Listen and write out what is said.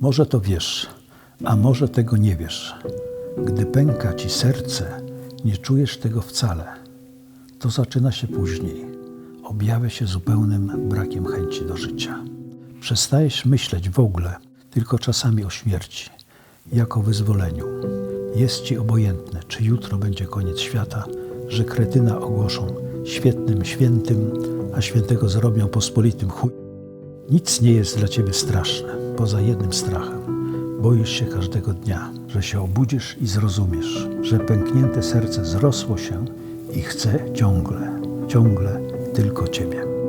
Może to wiesz, a może tego nie wiesz. Gdy pęka ci serce, nie czujesz tego wcale. To zaczyna się później. Objawia się zupełnym brakiem chęci do życia. Przestajesz myśleć w ogóle, tylko czasami o śmierci, jako wyzwoleniu. Jest ci obojętne, czy jutro będzie koniec świata, że kretyna ogłoszą świetnym świętym, a świętego zrobią pospolitym chuj. Nic nie jest dla ciebie straszne, poza jednym strachem. Boisz się każdego dnia, że się obudzisz i zrozumiesz, że pęknięte serce zrosło się i chce ciągle, ciągle tylko ciebie.